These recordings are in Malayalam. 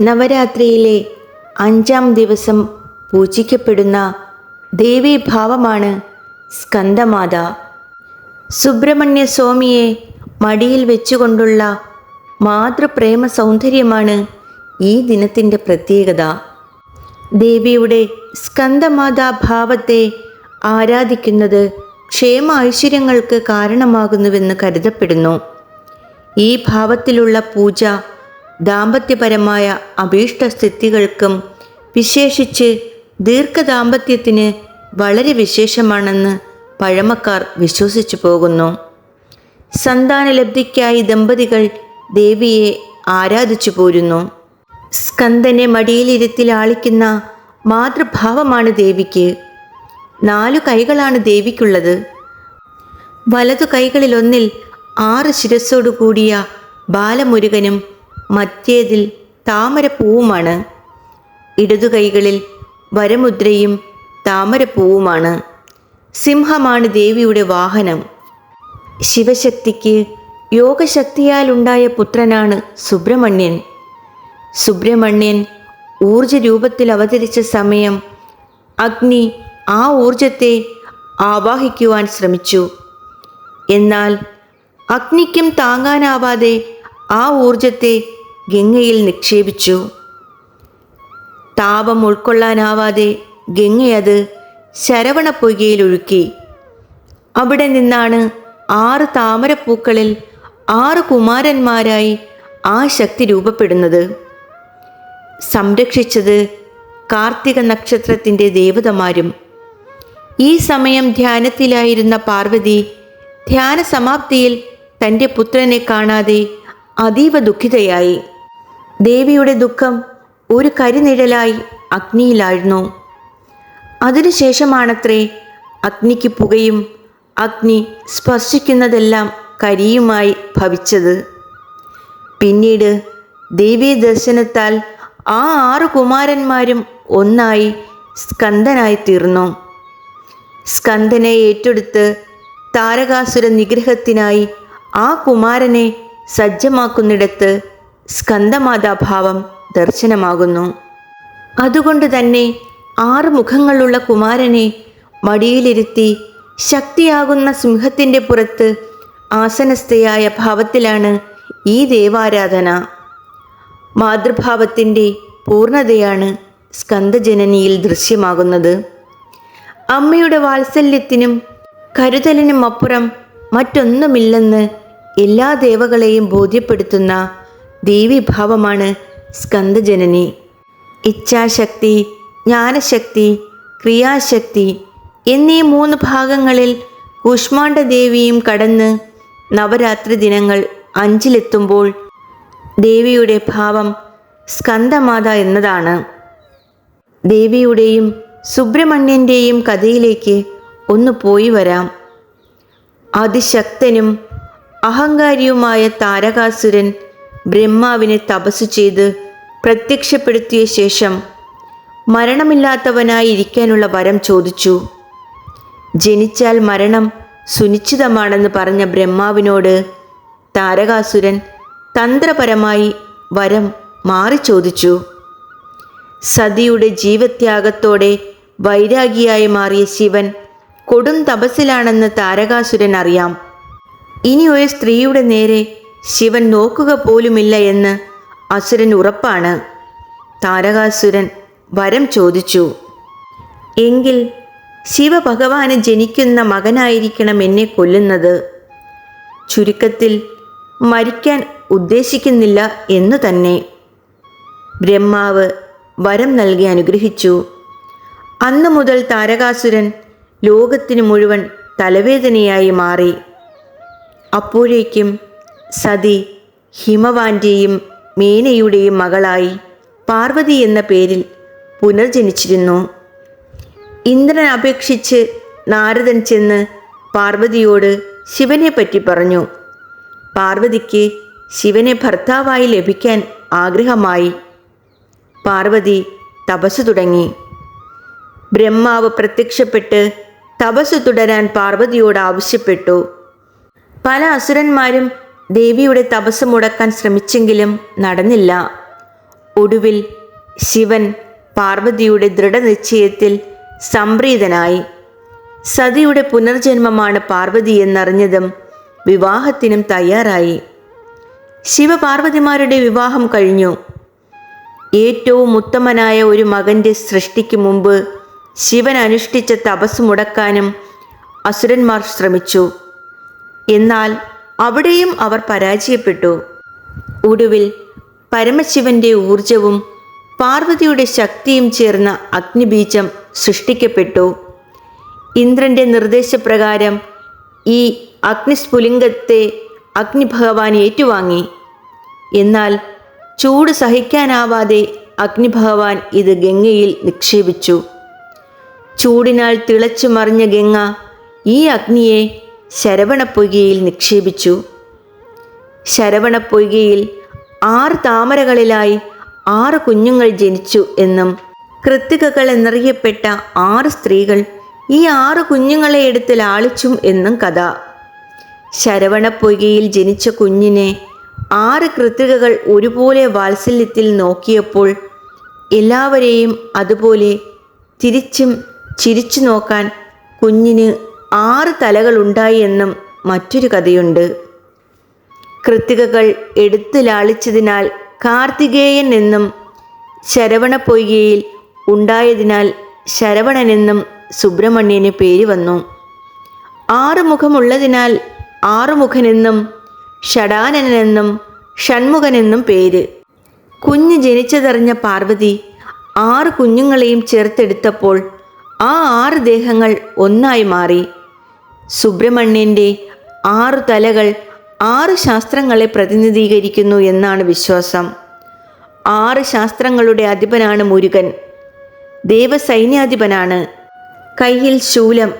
നവരാത്രിയിലെ അഞ്ചാം ദിവസം പൂജിക്കപ്പെടുന്ന ദേവീഭാവമാണ് സ്കന്ദമാത. സുബ്രഹ്മണ്യ സ്വാമിയെ മടിയിൽ വെച്ചുകൊണ്ടുള്ള മാതൃപ്രേമ സൗന്ദര്യമാണ് ഈ ദിനത്തിന്റെ പ്രത്യേകത. ദേവിയുടെ സ്കന്ദമാതാ ഭാവത്തെ ആരാധിക്കുന്നത് ക്ഷേമ ഐശ്വര്യങ്ങൾക്ക് കാരണമാകുന്നുവെന്ന് കരുതപ്പെടുന്നു. ഈ ഭാവത്തിലുള്ള പൂജ ദാമ്പത്യപരമായ അഭീഷ്ടസ്ഥിതികൾക്കും വിശേഷിച്ച് ദീർഘദാമ്പത്യത്തിന് വളരെ വിശേഷമാണെന്ന് പഴമക്കാർ വിശ്വസിച്ചു പോകുന്നു. സന്താനലബ്ധിക്കായി ദമ്പതികൾ ദേവിയെ ആരാധിച്ചു പോരുന്നു. സ്കന്ദനെ മടിയിലിരുത്തി ലാളിക്കുന്ന മാതൃഭാവമാണ് ദേവിക്ക്. നാലു കൈകളാണ് ദേവിക്കുള്ളത്. വലതു കൈകളിലൊന്നിൽ ആറ് ശിരസ്സോടു കൂടിയ ബാലമുരുകനും മറ്റേതിൽ താമരപ്പൂവുമാണ്. ഇടതുകൈകളിൽ വരമുദ്രയും താമരപ്പൂവുമാണ്. സിംഹമാണ് ദേവിയുടെ വാഹനം. ശിവശക്തിക്ക് യോഗശക്തിയാലുണ്ടായ പുത്രനാണ് സുബ്രഹ്മണ്യൻ. സുബ്രഹ്മണ്യൻ ഊർജ രൂപത്തിൽ അവതരിച്ച സമയം അഗ്നി ആ ഊർജത്തെ ആവാഹിക്കുവാൻ ശ്രമിച്ചു. എന്നാൽ അഗ്നിക്കും താങ്ങാനാവാതെ ആ ഊർജത്തെ ഗംഗയിൽ നിക്ഷേപിച്ചു. താപം ഉൾക്കൊള്ളാനാവാതെ ഗംഗയത് ശരവണ പൊയ്കയിൽ ഒഴുക്കി. അവിടെ നിന്നാണ് ആറ് താമരപ്പൂക്കളിൽ ആറ് കുമാരന്മാരായി ആ ശക്തി രൂപപ്പെടുന്നത്. സംരക്ഷിച്ചത് കാർത്തിക നക്ഷത്രത്തിന്റെ ദേവതമാരും. ഈ സമയം ധ്യാനത്തിലായിരുന്ന പാർവതി ധ്യാന സമാപ്തിയിൽ തന്റെ പുത്രനെ കാണാതെ അതീവ ദുഃഖിതയായി. ദേവിയുടെ ദുഃഖം ഒരു കരിനിഴലായി അഗ്നിയിലായിരുന്നു. അതിനുശേഷമാണത്രേ അഗ്നിക്ക് പുകയും അഗ്നി സ്പർശിക്കുന്നതെല്ലാം കരിയുമായി ഭവിച്ചത്. പിന്നീട് ദേവീ ദർശനത്താൽ ആ ആറു കുമാരന്മാരും ഒന്നായി സ്കന്ദനായി തീർന്നു സ്കന്ദനെ ഏറ്റെടുത്ത് താരകാസുര നിഗ്രഹത്തിനായി ആ കുമാരനെ സജ്ജമാക്കുന്നിടത്ത് സ്കന്ദമാതാഭാവം ദർശനമാകുന്നു. അതുകൊണ്ട് തന്നെ ആറ് മുഖങ്ങളുള്ള കുമാരനെ മടിയിലിരുത്തി ശക്തിയാകുന്ന സിംഹത്തിന്റെ പുറത്ത് ആസനസ്ഥയായ ഭാവത്തിലാണ് ഈ ദേവാരാധന. മാതൃഭാവത്തിന്റെ പൂർണതയാണ് സ്കന്ദജനനിയിൽ ദൃശ്യമാകുന്നത്. അമ്മയുടെ വാത്സല്യത്തിനും കരുതലിനും അപ്പുറം മറ്റൊന്നുമില്ലെന്ന് എല്ലാ ദേവകളെയും ബോധ്യപ്പെടുത്തുന്ന ദേവീഭാവമാണ് സ്കന്ദജനനി. ഇച്ഛാശക്തി ജ്ഞാനശക്തി ക്രിയാശക്തി എന്നീ മൂന്ന് ഭാഗങ്ങളിൽ കൂഷ്മാണ്ഡ ദേവിയും കടന്ന് നവരാത്രി ദിനങ്ങൾ അഞ്ചിലെത്തുമ്പോൾ ദേവിയുടെ ഭാവം സ്കന്ദമാത എന്നതാണ്. ദേവിയുടെയും സുബ്രഹ്മണ്യന്റെയും കഥയിലേക്ക് ഒന്ന് പോയി വരാം. അതിശക്തനും അഹങ്കാരിയുമായ താരകാസുരൻ ബ്രഹ്മാവിനെ തപസ് ചെയ്ത് പ്രത്യക്ഷപ്പെടുത്തിയ ശേഷം മരണമില്ലാത്തവനായി ഇരിക്കാനുള്ള വരം ചോദിച്ചു. ജനിച്ചാൽ മരണം സുനിശ്ചിതമാണെന്ന് പറഞ്ഞ ബ്രഹ്മാവിനോട് താരകാസുരൻ തന്ത്രപരമായി വരം മാറി ചോദിച്ചു. സതിയുടെ ജീവത്യാഗത്തോടെ വൈരാഗിയായി മാറിയ ശിവൻ കൊടും തപസ്സിലാണെന്ന് താരകാസുരൻ അറിയാം. ഇനി ഒരു സ്ത്രീയുടെ നേരെ ശിവൻ നോക്കുക പോലുമില്ല എന്ന് അസുരൻ ഉറപ്പാണ്. താരകാസുരൻ വരം ചോദിച്ചു. എങ്കിൽ ശിവഭഗവാന് ജനിക്കുന്ന മകനായിരിക്കണം എന്നെ കൊല്ലുന്നത്. ചുരുക്കത്തിൽ മരിക്കാൻ ഉദ്ദേശിക്കുന്നില്ല എന്നു തന്നെ. ബ്രഹ്മാവ് വരം നൽകി അനുഗ്രഹിച്ചു. അന്നു മുതൽ താരകാസുരൻ ലോകത്തിനു മുഴുവൻ തലവേദനയായി മാറി. അപ്പോഴേക്കും സതി ഹിമവാന്റെയും മേനയുടെയും മകളായി പാർവതി എന്ന പേരിൽ പുനർജനിച്ചിരുന്നു. ഇന്ദ്രൻ അപേക്ഷിച്ച് നാരദൻ ചെന്ന് പാർവതിയോട് ശിവനെ പറ്റി പറഞ്ഞു. പാർവതിക്ക് ശിവനെ ഭർത്താവായി ലഭിക്കാൻ ആഗ്രഹമായി. പാർവതി തപസ് തുടങ്ങി. ബ്രഹ്മാവ് പ്രത്യക്ഷപ്പെട്ട് തപസ് തുടരാൻ പാർവതിയോട് ആവശ്യപ്പെട്ടു. പല അസുരന്മാരും ദേവിയുടെ തപസ് മുടക്കാൻ ശ്രമിച്ചെങ്കിലും നടന്നില്ല. ഒടുവിൽ ശിവൻ പാർവതിയുടെ ദൃഢനിശ്ചയത്തിൽ സംപ്രീതനായി. സതിയുടെ പുനർജന്മമാണ് പാർവതി എന്നറിഞ്ഞതും വിവാഹത്തിനും തയ്യാറായി. ശിവപാർവതിമാരുടെ വിവാഹം കഴിഞ്ഞു. ഏറ്റവും ഉത്തമനായ ഒരു മകന്റെ സൃഷ്ടിക്ക് മുമ്പ് ശിവൻ അനുഷ്ഠിച്ച തപസ് മുടക്കാനും അസുരന്മാർ ശ്രമിച്ചു. എന്നാൽ അവിടെയും അവർ പരാജയപ്പെട്ടു. ഒടുവിൽ പരമശിവന്റെ ഊർജവും പാർവതിയുടെ ശക്തിയും ചേർന്ന അഗ്നിബീജം സൃഷ്ടിക്കപ്പെട്ടു. ഇന്ദ്രന്റെ നിർദ്ദേശപ്രകാരം ഈ അഗ്നിസ്ഫുലിംഗത്തെ അഗ്നിഭഗവാൻ ഏറ്റുവാങ്ങി. എന്നാൽ ചൂട് സഹിക്കാനാവാതെ അഗ്നിഭഗവാൻ ഇത് ഗംഗയിൽ നിക്ഷേപിച്ചു. ചൂടിനാൽ തിളച്ചു മറിഞ്ഞ ഗംഗ ഈ അഗ്നിയെ ശരവണപ്പൊയ്കയിൽ നിക്ഷേപിച്ചു. ശരവണപ്പൊയ്കയിൽ ആറ് താമരകളിലായി ആറ് കുഞ്ഞുങ്ങൾ ജനിച്ചു എന്നും കൃത്തികകൾ എന്നറിയപ്പെട്ട ആറ് സ്ത്രീകൾ ഈ ആറ് കുഞ്ഞുങ്ങളെ എടുത്ത് ലാളിച്ചും എന്നും കഥ. ശരവണപ്പൊയ്കയിൽ ജനിച്ച കുഞ്ഞിനെ ആറ് കൃത്തികകൾ ഒരുപോലെ വാത്സല്യത്തിൽ നോക്കിയപ്പോൾ എല്ലാവരെയും അതുപോലെ തിരിച്ചും ചിരിച്ചു നോക്കാൻ കുഞ്ഞിന് ആറ് തലകളുണ്ടായി എന്നും മറ്റൊരു കഥയുണ്ട്. കൃത്തികകൾ എടുത്തു ലാളിച്ചതിനാൽ കാർത്തികേയൻ എന്നും ശരവണ പൊയ്യയിൽ ഉണ്ടായതിനാൽ ശരവണനെന്നും സുബ്രഹ്മണ്യന് പേര് വന്നു. ആറുമുഖമുള്ളതിനാൽ ആറുമുഖനെന്നും ഷടാനനെന്നും ഷൺമുഖനെന്നും പേര്. കുഞ്ഞ് ജനിച്ചതറിഞ്ഞ പാർവതി ആറ് കുഞ്ഞുങ്ങളെയും ചേർത്തെടുത്തപ്പോൾ ആ ആറ് ദേഹങ്ങൾ ഒന്നായി മാറി. സുബ്രഹ്മണ്യന്റെ ആറ് തലകൾ ആറ് ശാസ്ത്രങ്ങളെ പ്രതിനിധീകരിക്കുന്നു എന്നാണ് വിശ്വാസം. ആറ് ശാസ്ത്രങ്ങളുടെ അധിപനാണ് മുരുകൻ. ദേവസൈന്യാധിപനാണ്. കയ്യിൽ ശൂലം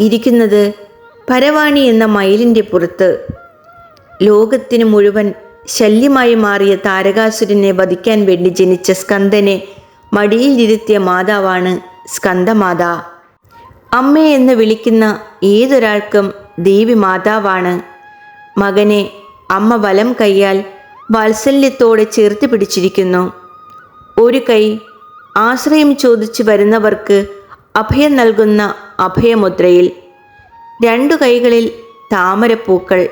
ഇരിക്കുന്നത് പരവാണി എന്ന മയിലിന്റെ പുറത്ത്. ലോകത്തിന് മുഴുവൻ ശല്യമായി മാറിയ താരകാസുരനെ വധിക്കാൻ വേണ്ടി ജനിച്ച സ്കന്ദനെ മടിയിലിരുത്തിയ മാതാവാണ് സ്കന്ദമാത. അമ്മ എന്ന് വിളിക്കുന്ന ഏതൊരാൾക്കും ദേവി മാതാവാണ് മകനെ അമ്മ വലം കൈയാൽ വാത്സല്യത്തോടെ ചേർത്ത് പിടിച്ചിരിക്കുന്നു. ഒരു കൈ ആശ്രയം ചോദിച്ചു വരുന്നവർക്ക് അഭയം നൽകുന്ന അഭയമുദ്രയിൽ. രണ്ടു കൈകളിൽ താമരപ്പൂക്കൾ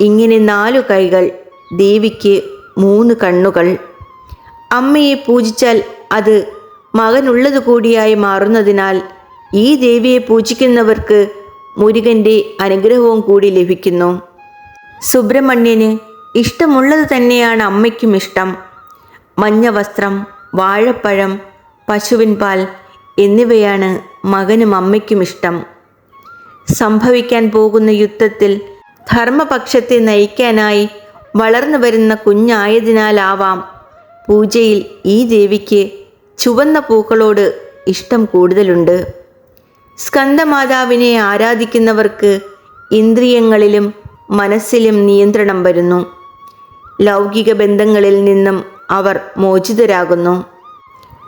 ഇങ്ങനെ നാലു കൈകൾ ദേവിക്ക് മൂന്ന് കണ്ണുകൾ. അമ്മയെ പൂജിച്ചാൽ അത് മകനുള്ളതുകൂടിയായി മാറുന്നതിനാൽ ഈ ദേവിയെ പൂജിക്കുന്നവർക്ക് മുരുകന്റെ അനുഗ്രഹവും കൂടി ലഭിക്കുന്നു. സുബ്രഹ്മണ്യന് ഇഷ്ടമുള്ളത് തന്നെയാണ് അമ്മയ്ക്കും ഇഷ്ടം. മഞ്ഞ വസ്ത്രം വാഴപ്പഴം പശുവിൻ പാൽ എന്നിവയാണ് മകനും അമ്മയ്ക്കും ഇഷ്ടം. സംഭവിക്കാൻ പോകുന്ന യുദ്ധത്തിൽ ധർമ്മപക്ഷത്തെ നയിക്കാനായി വളർന്നു വരുന്ന കുഞ്ഞായതിനാലാവാം പൂജയിൽ ഈ ദേവിക്ക് ചുവന്ന പൂക്കളോട് ഇഷ്ടം കൂടുതലുണ്ട്. സ്കന്ദമാതാവിനെ ആരാധിക്കുന്നവർക്ക് ഇന്ദ്രിയങ്ങളിലും മനസ്സിലും നിയന്ത്രണം വരുന്നു. ലൗകിക ബന്ധങ്ങളിൽ നിന്നും അവർ മോചിതരാകുന്നു.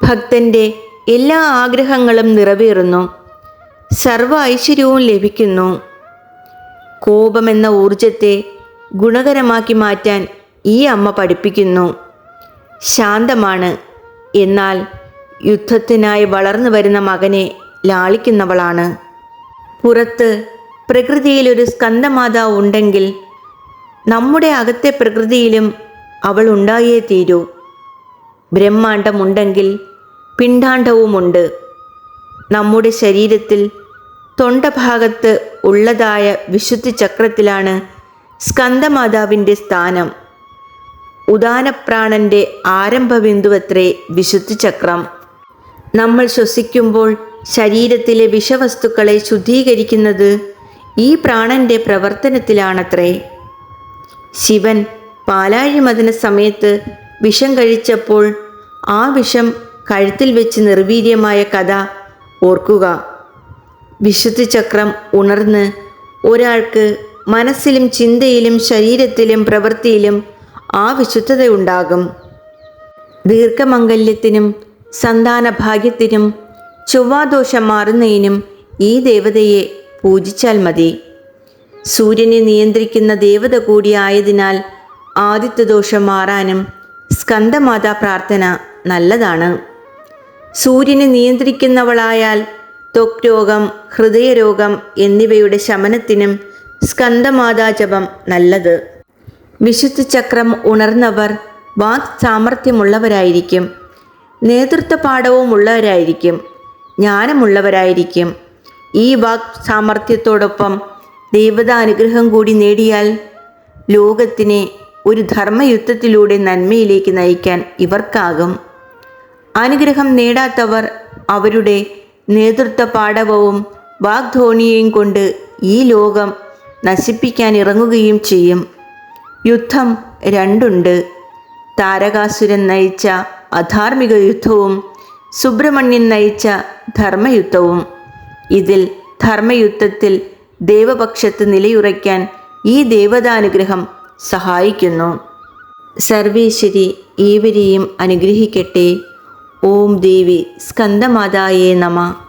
ഭക്തന്റെ എല്ലാ ആഗ്രഹങ്ങളും നിറവേറുന്നു. സർവ ഐശ്വര്യവും ലഭിക്കുന്നു. കോപമെന്ന ഊർജത്തെ ഗുണകരമാക്കി മാറ്റാൻ ഈ അമ്മ പഠിപ്പിക്കുന്നു. ശാന്തമാണ്. എന്നാൽ യുദ്ധത്തിനായി വളർന്നു വരുന്ന മകനെ ലാളിക്കുന്നവളാണ്. പുറത്ത് പ്രകൃതിയിൽ ഒരു സ്കന്ദമാതാവ് ഉണ്ടെങ്കിൽ നമ്മുടെ അകത്തെ പ്രകൃതിയിലും അവൾ ഉണ്ടായേ തീരൂ. ബ്രഹ്മാണ്ടമുണ്ടെങ്കിൽ പിണ്ടാണ്ടവുമുണ്ട് നമ്മുടെ ശരീരത്തിൽ തൊണ്ടഭാഗത്ത് ഉള്ളതായ വിശുദ്ധി ചക്രത്തിലാണ് സ്കന്ദമാതാവിന്റെ സ്ഥാനം. ഉദാനപ്രാണന്റെ ആരംഭബിന്ദുവത്രേ വിശുദ്ധി ചക്രം നമ്മൾ ശ്വസിക്കുമ്പോൾ ശരീരത്തിലെ വിഷവസ്തുക്കളെ ശുദ്ധീകരിക്കുന്നത് ഈ പ്രാണന്റെ പ്രവർത്തനത്തിലാണത്രേ. ശിവൻ പാലാഴിമതന സമയത്ത് വിഷം കഴിച്ചപ്പോൾ ആ വിഷം കഴുത്തിൽ വെച്ച് നിർവീര്യമായ കഥ ഓർക്കുക. വിശുദ്ധി ചക്രം ഉണർന്ന് ഒരാൾക്ക് മനസ്സിലും ചിന്തയിലും ശരീരത്തിലും പ്രവൃത്തിയിലും ആ വിശുദ്ധതയുണ്ടാകും. ദീർഘമംഗല്യത്തിനും സന്താന ഭാഗ്യത്തിനും ചൊവ്വാദോഷം മാറുന്നതിനും ഈ ദേവതയെ പൂജിച്ചാൽ മതി. സൂര്യനെ നിയന്ത്രിക്കുന്ന ദേവത കൂടിയായതിനാൽ ആദിത്യദോഷം മാറാനും സ്കന്ദമാതാ പ്രാർത്ഥന നല്ലതാണ്. സൂര്യനെ നിയന്ത്രിക്കുന്നവളായാൽ ത്വക് രോഗം ഹൃദയരോഗം എന്നിവയുടെ ശമനത്തിനും സ്കന്ദമാതാ ജപം നല്ലത്. വിശുദ്ധ ചക്രം ഉണർന്നവർ വാക് സാമർഥ്യമുള്ളവരായിരിക്കും നേതൃത്വ പാഠവും ഉള്ളവരായിരിക്കും ജ്ഞാനമുള്ളവരായിരിക്കും. ഈ വാക് സാമർഥ്യത്തോടൊപ്പം ദൈവതാനുഗ്രഹം കൂടി നേടിയാൽ ലോകത്തിനെ ഒരു ധർമ്മയുദ്ധത്തിലൂടെ നന്മയിലേക്ക് നയിക്കാൻ ഇവർക്കാകും. അനുഗ്രഹം നേടാത്തവർ അവരുടെ നേതൃത്വ പാഠവവും വാഗ്ധോണിയെയും കൊണ്ട് ഈ ലോകം നശിപ്പിക്കാൻ ഇറങ്ങുകയും ചെയ്യും. യുദ്ധം രണ്ടുണ്ട്. താരകാസുരൻ നയിച്ച അധാർമിക യുദ്ധവും സുബ്രഹ്മണ്യൻ നയിച്ച ധർമ്മയുദ്ധവും ഇതിൽ ധർമ്മയുദ്ധത്തിൽ ദേവപക്ഷത്ത് നിലയുറയ്ക്കാൻ ഈ ദേവതാനുഗ്രഹം സഹായിക്കുന്നു. സർവേശ്വരി ഏവരെയും അനുഗ്രഹിക്കട്ടെ. ഓം ദേവി സ്കന്ദമാതായേ നമ.